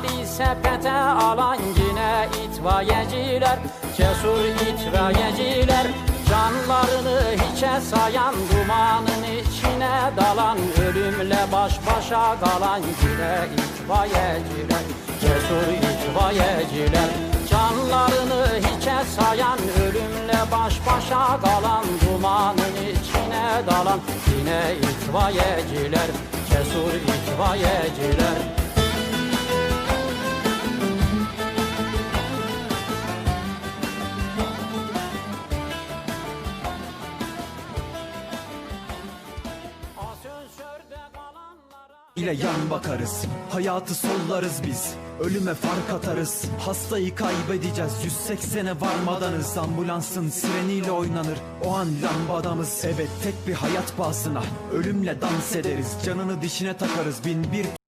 sepete alan yine itfaiyeciler Cesur itfaiyeciler. Canlarını hiçe sayan dumanın içine dalan Ölümle baş başa kalan yine itfaiyeciler Cesur itfaiyeciler. Canlarını hiçe sayan ölümle baş başa kalan Dumanın içine dalan yine itfaiyeciler Cesur itfaiyeciler ile yan bakarız. Hayatı sollarız biz. Ölüme fark atarız. Hastayı kaybedeceğiz. 180'e varmadanız. Ambulansın sireniyle oynanır. O an lambadamız. Evet tek bir hayat pahasına. Ölümle dans ederiz. Canını dişine takarız. Bin bir